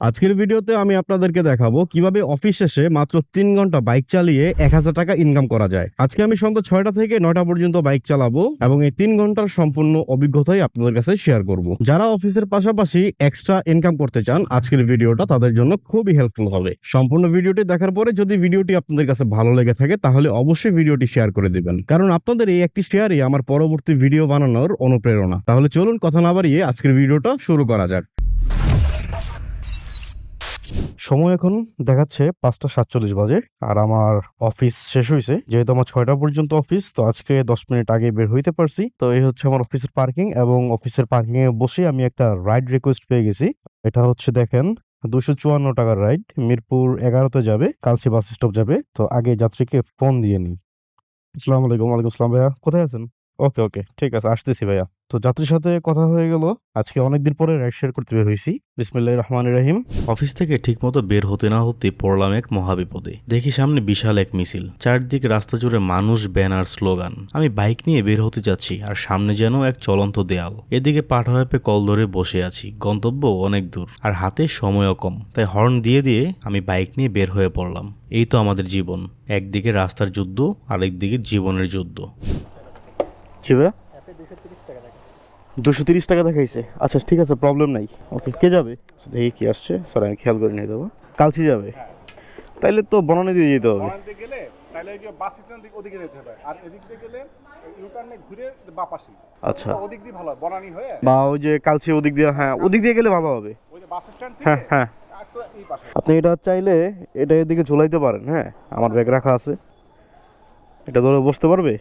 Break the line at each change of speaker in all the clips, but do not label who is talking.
আজকের ভিডিওতে আমি আপনাদেরকে দেখাবো কীভাবে অফিস শেষে মাত্র তিন ঘণ্টা বাইক চালিয়ে এক হাজার টাকা ইনকাম করা যায়। আজকে আমি সন্ধ্যা ছয়টা থেকে নয়টা পর্যন্ত বাইক চালাবো এবং এই তিন ঘণ্টার সম্পূর্ণ অভিজ্ঞতাই আপনাদের কাছে শেয়ার করব। যারা অফিসের পাশাপাশি এক্সট্রা ইনকাম করতে চান, আজকের ভিডিওটা তাদের জন্য খুবই হেল্পফুল হবে। সম্পূর্ণ ভিডিওটি দেখার পরে যদি ভিডিওটি আপনাদের কাছে ভালো লেগে থাকে, তাহলে অবশ্যই ভিডিওটি শেয়ার করে দিবেন। কারণ আপনাদের এই একটি শেয়ারই আমার পরবর্তী ভিডিও বানানোর অনুপ্রেরণা। তাহলে চলুন কথা না বাড়িয়ে আজকের ভিডিওটা শুরু করা যাক। সময় এখন দেখাচ্ছে পাঁচটা সাতচল্লিশ বাজে, আর আমার অফিস শেষ হয়েছে যেহেতু আমার ছয়টা পর্যন্ত অফিস, তো আজকে দশ মিনিট আগে বের হইতে পারছি। তো এই হচ্ছে আমার অফিসের পার্কিং, এবং অফিসের পার্কিং এ বসে আমি একটা রাইড রিকোয়েস্ট পেয়ে গেছি। এটা হচ্ছে দেখেন দুশো চুয়ান্ন টাকার রাইড। মিরপুর এগারোতে যাবে, কালসি বাস স্টপ যাবে। তো আগে যাত্রীকে ফোন দিয়ে নিই। আসসালামু আলাইকুম, ওয়ালাইকুম আসসালাম ভাইয়া। কোথায় আছেন? ওকে ওকে। ঠিক আছে, আসতেছি ভাইয়া। তো যাত্রীর সাথে কথা হয়ে গেল। আজকে অনেকদিন পরে রাইড শেয়ার করতে বের হয়েছি। বিসমিল্লাহ রহমান রাহিম।
অফিস থেকে ঠিকমতো বের হতে না হতে পড়লাম এক মহাবিপদে। দেখি সামনে বিশাল এক মিছিল। চারদিক রাস্তা জুড়ে মানুষ ব্যানার স্লোগান। আমি বাইক নিয়ে বের হতে যাচ্ছি আর সামনে যেন এক চলন্ত দেয়াল। এদিকে পাঠা হ্যাপে কল ধরে বসে আছি। গন্তব্য অনেক দূর আর হাতে সময়ও কম। তাই হর্ন দিয়ে দিয়ে আমি বাইক নিয়ে বের হয়ে পড়লাম। এই তো আমাদের জীবন। একদিকে রাস্তার যুদ্ধ আরেকদিকে জীবনের যুদ্ধ।
দুশো তিরিশ টাকা দেখাইছে। আচ্ছা ঠিক আছে প্রবলেম নাই। ওকে কে যাবে? দেখি কি আসছে। স্যার আমি খেয়াল করে নিয়ে দেবো কালচি যাবে? তাইলে তো বনানি দিয়ে যেতে হবে।
বানাতে গেলে তাহলে ওই যে বাস স্ট্যান্ড দিকে ওদিকে যেতে হবে। আর এদিক দিয়ে গেলে ইউটার্নে ঘুরে বা পাশে
আচ্ছা। বা ওই যে কালচি ওদিক দিয়ে হ্যাঁ ওদিক দিয়ে গেলে ভালো হবে।
ওই যে বাস স্ট্যান্ড
হ্যাঁ হ্যাঁ। আপনি এটা চাইলে এটা এদিকে ঝুলাইতে পারেন হ্যাঁ? আমার ব্যাগ রাখা আছে। এটা ধরে বসতে পারবে?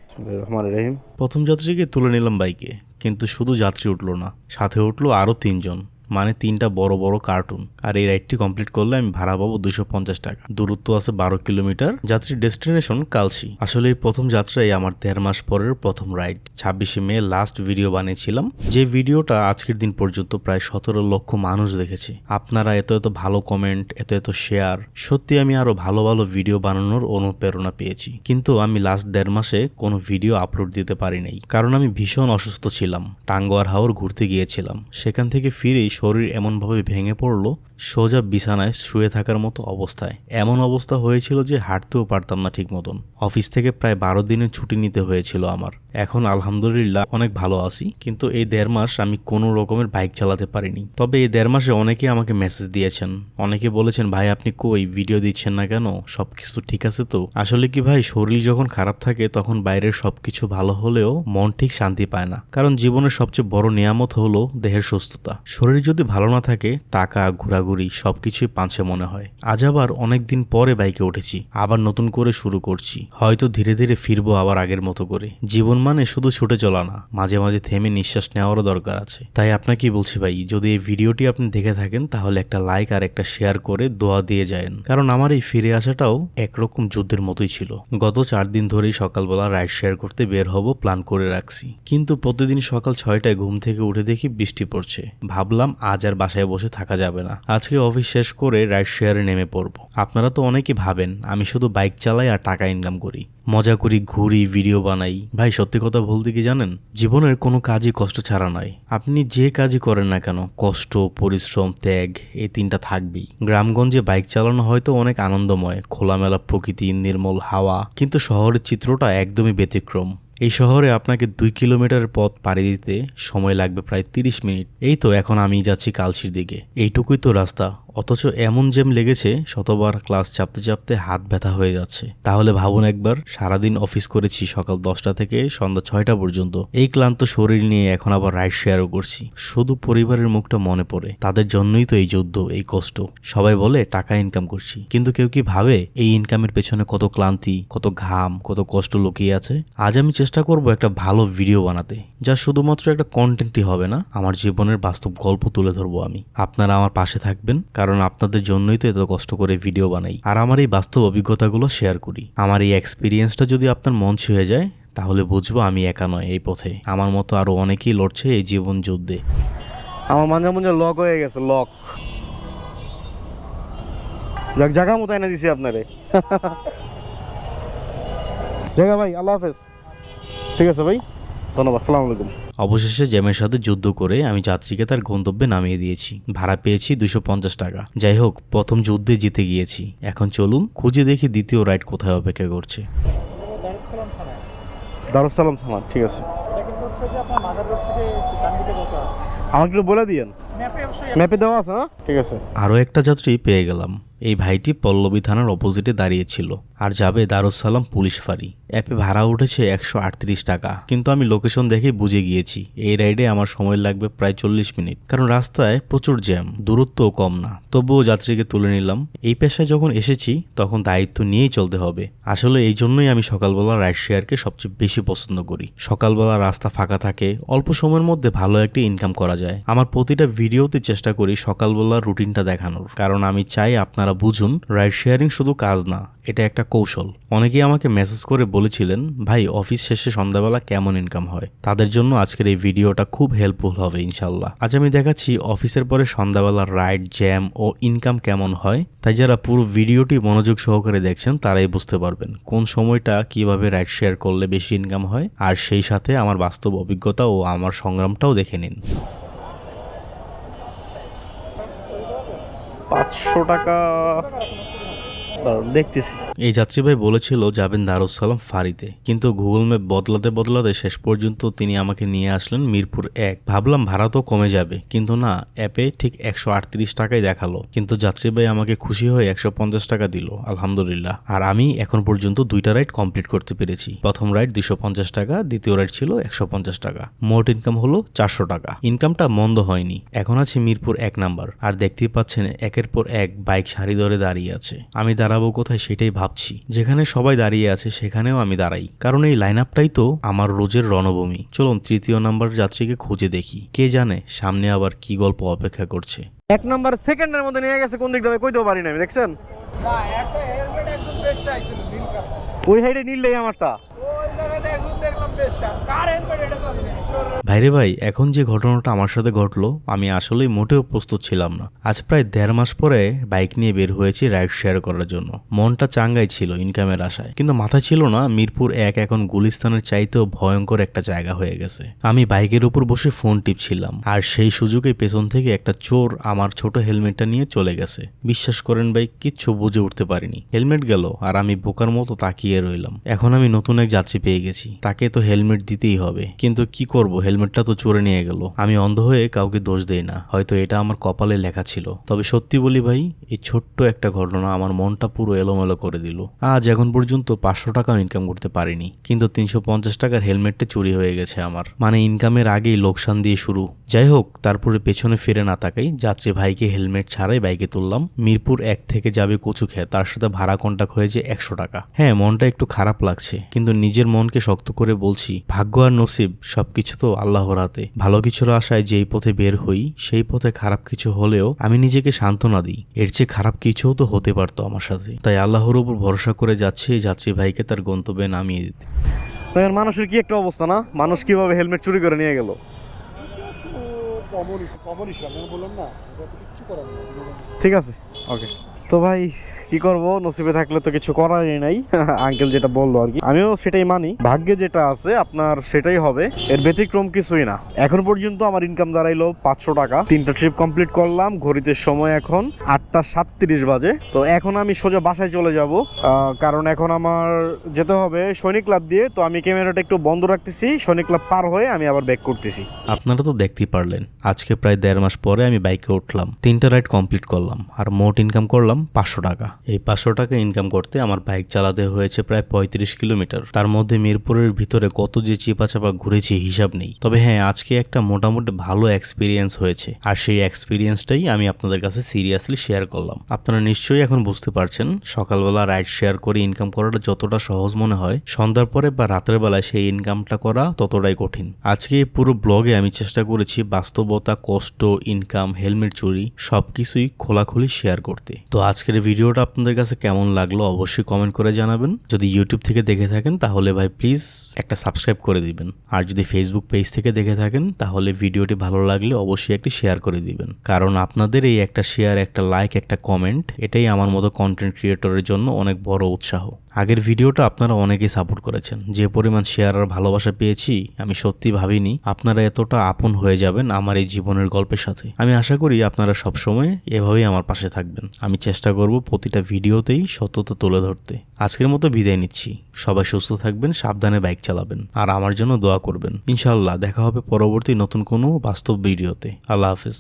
রহমান রহিম।
প্রথম যাত্রীকে তুলে নিলাম বাইকে। কিন্তু শুধু যাত্রী উঠল না সাথে উঠল আরও তিনজন। মানে তিনটা বড় বড় কার্টুন আর এই রাইডটি কমপ্লিট করলে আমি ভাড়া পাবো দুশো পঞ্চাশ টাকা। দূরত্ব আছে বারো কিলোমিটার। যাত্রীর ডেস্টিনেশন কালসি। আসলে এই প্রথম যাত্রাই আমার দেড় মাস পরের প্রথম রাইড ছাব্বিশে মে লাস্ট ভিডিও বানিয়েছিলাম। যে ভিডিওটা আজকের দিন পর্যন্ত প্রায় সতেরো লক্ষ মানুষ দেখেছে। আপনারা এত এত ভালো কমেন্ট এত এত শেয়ার সত্যি আমি আরও ভালো ভালো ভিডিও বানানোর অনুপ্রেরণা পেয়েছি। কিন্তু আমি লাস্ট দেড় মাসে কোনো ভিডিও আপলোড দিতে পারি নাই। কারণ আমি ভীষণ অসুস্থ ছিলাম। টাঙ্গুয়ার হাওর ঘুরতে গিয়েছিলাম। সেখান থেকে ফিরেই শরীর এমনভাবে ভেঙে পড়ল, সোজা বিছানায় শুয়ে থাকার মতো অবস্থায়। এমন অবস্থা হয়েছিল যে হাঁটতেও পারতাম না ঠিক মতন অফিস থেকে প্রায় বারো দিনের ছুটি নিতে হয়েছিল আমার। এখন আলহামদুলিল্লাহ অনেক ভালো আছি, কিন্তু এই দেড় মাস আমি কোনো রকমের বাইক চালাতে পারিনি। তবে এই দেড় মাসে অনেকে আমাকে মেসেজ দিয়েছেন। অনেকে বলেছেন, ভাই, আপনি কই? ভিডিও দিচ্ছেন না কেন? সব কিছু ঠিক আছে তো? আসলে কি ভাই, শরীর যখন খারাপ থাকে, তখন বাইরের সবকিছু ভালো হলেও মন ঠিক শান্তি পায় না। কারণ জীবনের সবচেয়ে বড় নিয়ামত হলো দেহের সুস্থতা। শরীর যদি ভালো না থাকে, টাকা, ঘোরাঘুরি সবকিছুই পাঁচে মনে হয়। আজ আবার অনেকদিন পরে বাইকে উঠেছি। আবার নতুন করে শুরু করছি। হয়তো ধীরে ধীরে ফিরবো আবার আগের মতো করে। জীবন মানে শুধু ছুটে চলা না, মাঝে মাঝে থেমে নিঃশ্বাস নেওয়ারও দরকার আছে। তাই আপনাকে বলছি ভাই, যদি এই ভিডিওটি আপনি দেখে থাকেন, তাহলে একটা লাইক আর একটা শেয়ার করে দোয়া দিয়ে যায়েন। কারণ আমার এই ফিরে আসাটাও একরকম যুদ্ধের মতোই ছিল। গত চার দিন ধরেই সকালবেলা রাইড শেয়ার করতে বের হব প্ল্যান করে রাখছি। কিন্তু প্রতিদিন সকাল ছয়টায় ঘুম থেকে উঠে দেখি বৃষ্টি পড়ছে। ভাবলাম আজ আর বাসায় বসে থাকা যাবে না। আজকে অফিস শেষ করে রাইড শেয়ারে নেমে পড়ব। আপনারা তো অনেকেই ভাবেন, আমি শুধু বাইক চালাই আর টাকা ইনকাম করি। মজা করি, ঘুরি ভিডিও বানাই। ভাই, সত্যি কথা বলতে কি জানেন? জীবনের কোনো কাজই কষ্ট ছাড়া নয়। আপনি যে কাজই করেন না কেন, কষ্ট, পরিশ্রম, ত্যাগ, এই তিনটা থাকবেই। গ্রামগঞ্জে বাইক চালানো হয়তো অনেক আনন্দময়, খোলামেলা প্রকৃতি, নির্মল হাওয়া, কিন্তু শহরের চিত্রটা একদমই ব্যতিক্রম। এই শহরে আপনাকে দুই কিলোমিটার পথ পাড়ি দিতে সময় লাগবে প্রায় তিরিশ মিনিট। এই তো এখন আমি যাচ্ছি কালসির দিকে। এইটুকুই তো রাস্তা। অথচ এমন জ্যাম লেগেছে, শতবার ক্লাস চাপতে চাপতে হাত ব্যথা হয়ে যাচ্ছে। তাহলে ভাবুন একবার, সারাদিন অফিস করেছি সকাল দশটা থেকে সন্ধ্যা ছয়টা পর্যন্ত। এই ক্লান্ত শরীর নিয়ে এখন আবার রাইড শেয়ারও করছি। শুধু পরিবারের মুখটা মনে পড়ে। তাদের জন্যই তো এই যুদ্ধ, এই কষ্ট। সবাই বলে, টাকা ইনকাম করছি। কিন্তু কেউ কি ভাবে, এই ইনকামের পেছনে কত ক্লান্তি, কত ঘাম, কত কষ্ট লুকিয়ে আছে? আজ আমি চেষ্টা করব একটা ভালো ভিডিও বানাতে, যা শুধুমাত্র একটা কন্টেন্টই হবে না, আমার জীবনের বাস্তব গল্প তুলে ধরবো আমি। আপনারা আমার পাশে থাকবেন, কারণ আপনাদের জন্যই তো এত কষ্ট করে ভিডিও বানাই। আর আমার এই বাস্তব অভিজ্ঞতাগুলো শেয়ার করি। আমার এই এক্সপিরিয়েন্সটা যদি আপনার মন ছুঁয়ে যায়, তাহলে বুঝব আমি একা নয় এই পথে। আমার মতো আরও অনেকেই লড়ছে এই জীবন যুদ্ধে।
আমার মাঝে মাঝে লক হয়ে গেছে লক যাক জায়গা মতো এনে দিছি আপনারে। জায়গা ভাই, আল্লাহ হাফেজ। ঠিক আছে ভাই? ধন্যবাদ সালাম আলাইকুম।
অবশেষে জ্যামের সাথে যুদ্ধ করে আমি যাত্রীকে তার গন্তব্যে নামিয়ে দিয়েছি। ভাড়া পেয়েছি দুশো পঞ্চাশ টাকা। যাই হোক প্রথম যুদ্ধে জিতে গিয়েছি। এখন চলুন খুঁজে দেখি দ্বিতীয় রাইড কোথায় অপেক্ষা করছে।
দারুসালাম থানা।
ঠিক আছে। আমাকে একটু বলে দিয়েন।
ম্যাপে
দেওয়া আছে ঠিক আছে।
আরও একটা যাত্রী পেয়ে গেলাম। এই ভাইটি পল্লবী থানার অপোজিটে দাঁড়িয়েছিল আর যাবে দারুসালাম পুলিশ ফাঁড়ি। অ্যাপে ভাড়া উঠেছে একশো আটত্রিশ টাকা। কিন্তু আমি লোকেশন দেখে বুঝে গিয়েছি, এই রাইডে আমার সময় লাগবে প্রায় চল্লিশ মিনিট। কারণ রাস্তায় প্রচুর জ্যাম, দূরত্বও কম না। তবুও যাত্রীকে তুলে নিলাম। এই পেশায় যখন এসেছি, তখন দায়িত্ব নিয়েই চলতে হবে। আসলে এই জন্যই আমি সকালবেলা রাইড শেয়ারকে সবচেয়ে বেশি পছন্দ করি। সকালবেলা রাস্তা ফাঁকা থাকে, অল্প সময়ের মধ্যে ভালো একটি ইনকাম করা যায়। আমার প্রতিটা ভিডিওতে চেষ্টা করি সকালবেলা রুটিনটা দেখানোর। কারণ আমি চাই আপনারা বুঝুন, রাইড শেয়ারিং শুধু কাজ না, এটা একটা কৌশল। অনেকেই আমাকে মেসেজ করে বলেছিলেন, ভাই অফিস শেষে সন্ধ্যাবেলা কেমন ইনকাম হয়? তাদের জন্য আজকের এই ভিডিওটা খুব হেল্পফুল হবে ইনশাল্লাহ আজ আমি দেখাচ্ছি অফিসের পরে সন্ধ্যাবেলা রাইড জ্যাম ও ইনকাম কেমন হয়। তাই যারা পুরো ভিডিওটি মনোযোগ সহকারে দেখছেন, তারাই বুঝতে পারবেন কোন সময়টা কীভাবে রাইড শেয়ার করলে বেশি ইনকাম হয়। আর সেই সাথে আমার বাস্তব অভিজ্ঞতা ও আমার সংগ্রামটাও দেখে নিন।
পাঁচশো টাকা। দেখতেছি।
এই যাত্রীভাই বলেছিল যাবেন দারুসালাম ফারিতে কিন্তু গুগল ম্যাপ বদলাতে বদলাতে শেষ পর্যন্ত তিনি আমাকে নিয়ে আসলেন মিরপুর এক। ভাবলাম ভাড়া তো কমে যাবে, কিন্তু না, অ্যাপে ঠিক একশো আটত্রিশ টাকাই দেখাল, কিন্তু যাত্রীভাই আমাকে খুশি হয়ে একশো পঞ্চাশ টাকা দিল, আলহামদুলিল্লাহ। আর আমি এখন পর্যন্ত দুইটা রাইড কমপ্লিট করতে পেরেছি। প্রথম রাইড দুশো পঞ্চাশ টাকা, দ্বিতীয় রাইড ছিল একশো পঞ্চাশ টাকা। মোট ইনকাম হলো চারশো টাকা। ইনকামটা মন্দ হয়নি। এখন আছে মিরপুর এক নাম্বার। আর দেখতেই পাচ্ছেন, একের পর এক বাইক সারি ধরে দাঁড়িয়ে আছে। আমি দাঁড়াবো কোথায় সেটাই ভাবছি। যেখানে সবাই দাঁড়িয়ে আছে সেখানেও আমি দাঁড়াই। কারণ এই লাইন আপটাই তো আমার রোজের রণভূমি। চলুন তৃতীয় নাম্বার যাত্রীকে খুঁজে দেখি। কে জানে সামনে আবার কি গল্প অপেক্ষা করছে।
এক নাম্বার সেকেন্ডের মধ্যে নিয়ে গেছে কোন দিক যাবে কইতেও পারি না আমি দেখছেন?
না একটা হেলমেট একদম বেস্ট আইছিল দিন
ওই সাইডে নিলেই আমারটা।
ভাইরে ভাই, এখন যে ঘটনাটা আমার সাথে ঘটলো, আমি আসলেই মোটেও প্রস্তুত ছিলাম না। আজ প্রায় দেড় মাস পরে বাইক নিয়ে বের হয়েছি রাইড শেয়ার করার জন্য। মনটা চাঙ্গাই ছিল ইনকামের আশায়। কিন্তু মাথা ছিল না, মিরপুর এক এখন গুলিস্তানের চাইতেও ভয়ঙ্কর একটা জায়গা হয়ে গেছে। আমি বাইকের উপর বসে ফোন টিপছিলাম, আর সেই সুযোগে পেছন থেকে একটা চোর আমার ছোট হেলমেটটা নিয়ে চলে গেছে। বিশ্বাস করেন ভাই, কিচ্ছু বুঝে উঠতে পারিনি। হেলমেট গেল, আর আমি বোকার মতো তাকিয়ে রইলাম। এখন আমি নতুন এক যাত্রী পেয়ে গেছি। তাকে তো হেলমেট দিতেই হবে। কিন্তু কি করব? হেলমেটটা তো চোরে নিয়ে গেল। আমি অন্ধ হয়ে কাউকে দোষ দেই না। হয়তো এটা আমার কপালে লেখা ছিল। তবে সত্যি বলি ভাই, এই ছোট্ট একটা ঘটনা আমার মনটা পুরো এলোমেলো করে দিল। আজ এখন পর্যন্ত পাঁচশো টাকাও ইনকাম করতে পারিনি। কিন্তু তিনশো পঞ্চাশ টাকার হেলমেটটা চুরি হয়ে গেছে আমার। মানে ইনকামের আগেই লোকসান দিয়ে শুরু। যাই হোক তারপরে পেছনে ফিরে না তাকাই। যাত্রী ভাইকে হেলমেট ছাড়াই বাইকে তুললাম। মিরপুর এক থেকে যাবে কচু খেয়ে তার সাথে ভাড়া কন্টাক্ট হয়েছে একশো টাকা। হ্যাঁ মনটা একটু খারাপ লাগছে, কিন্তু নিজের মনকে শক্ত করে বলছি, ভাগ্য আর নসিব, সবকিছু তো আল্লাহর হাতে। ভালো কিছুর আশায় যেই পথে বের হই, সেই পথে খারাপ কিছু হলেও আমি নিজেকে সান্ত্বনা দিই। এর চেয়ে খারাপ কিছুও তো হতে পারতো আমার সাথে। তাই আল্লাহর উপর ভরসা করে যাচ্ছে যাত্রী ভাইকে তার গন্তব্যে নামিয়ে দিতে।
মানুষের কি একটা অবস্থা না? মানুষ কীভাবে হেলমেট চুরি করে নিয়ে গেল?
আমি না কিচ্ছু করার
ঠিক আছে ওকে তো ভাই কি করব? নসিবে থাকলে তো কিছু করারই নাই। আঙ্কেল যেটা বলল আর কি। আমিও সেটাই মানি। ভাগ্যে যেটা আছে, আপনার সেটাই হবে। এর ব্যতিক্রম কিছুই না। এখন পর্যন্ত আমার ইনকাম দাঁড়াইলো পাঁচশো টাকা। তিনটা ট্রিপ কমপ্লিট করলাম। ঘড়িতে সময় এখন আটটা সাতত্রিশ বাজে। তো এখন আমি সোজা বাসায় চলে যাব। কারণ এখন আমার যেতে হবে সৈনিক ক্লাব দিয়ে। তো আমি ক্যামেরাটা একটু বন্ধ রাখতেছি। সৈনিক ক্লাব পার হয়ে আমি আবার ব্যাক করতেছি।
আপনারা তো দেখতেই পারলেন। আজকে প্রায় দেড় মাস পরে আমি বাইকে উঠলাম। তিনটা রাইড কমপ্লিট করলাম। আর মোট ইনকাম করলাম পাঁচশো টাকা। এই পাঁচশো টাকা ইনকাম করতে আমার বাইক চালাতে হয়েছে প্রায় পঁয়ত্রিশ কিলোমিটার। তার মধ্যে মিরপুরের ভিতরে কত যে চিপা চাপা ঘুরেছি হিসাব নেই। তবে হ্যাঁ আজকে একটা মোটামুটি ভালো এক্সপিরিয়েন্স হয়েছে। আর সেই এক্সপিরিয়েন্সটাই আমি আপনাদের কাছে সিরিয়াসলি শেয়ার করলাম। আপনারা নিশ্চয়ই এখন বুঝতে পারছেন, সকালবেলা রাইড শেয়ার করে ইনকাম করাটা যতটা সহজ মনে হয়, সন্ধ্যার পরে বা রাতের বেলায় সেই ইনকামটা করা ততটাই কঠিন। আজকে এই পুরো ব্লগে আমি চেষ্টা করেছি বাস্তবতা, কষ্ট ইনকাম হেলমেট চুরি, সবকিছুই খোলাখুলি শেয়ার করতে। তো আজকের ভিডিওটা আপনাদের কাছে কেমন লাগল অবশ্যই কমেন্ট করে জানাবেন। যদি ইউটিউব থেকে দেখে থাকেন, তাহলে ভাই প্লিজ একটা সাবস্ক্রাইব করে দিবেন। আর যদি ফেসবুক পেজ থেকে দেখে থাকেন, তাহলে ভিডিওটি ভালো লাগলে অবশ্যই একটি শেয়ার করে দিবেন। কারণ আপনাদের এই একটা শেয়ার একটা লাইক একটা কমেন্ট এটাই আমার মতো কন্টেন্ট ক্রিয়েটরের জন্য অনেক বড় উৎসাহ। আগের ভিডিওটা আপনারা অনেকেই সাপোর্ট করেছেন। যে পরিমাণ শেয়ার আর ভালোবাসা পেয়েছি, আমি সত্যি ভাবিনি আপনারা এতটা আপন হয়ে যাবেন আমার এই জীবনের গল্পের সাথে। আমি আশা করি আপনারা সবসময় এভাবেই আমার পাশে থাকবেন। আমি চেষ্টা করব প্রতিটা ভিডিওতেই সততা তুলে ধরতে। আজকের মতো বিদায় নিচ্ছি। সবাই সুস্থ থাকবেন, সাবধানে বাইক চালাবেন। আর আমার জন্য দোয়া করবেন। ইনশাল্লাহ দেখা হবে পরবর্তী নতুন কোনো বাস্তব ভিডিওতে। আল্লাহ হাফেজ।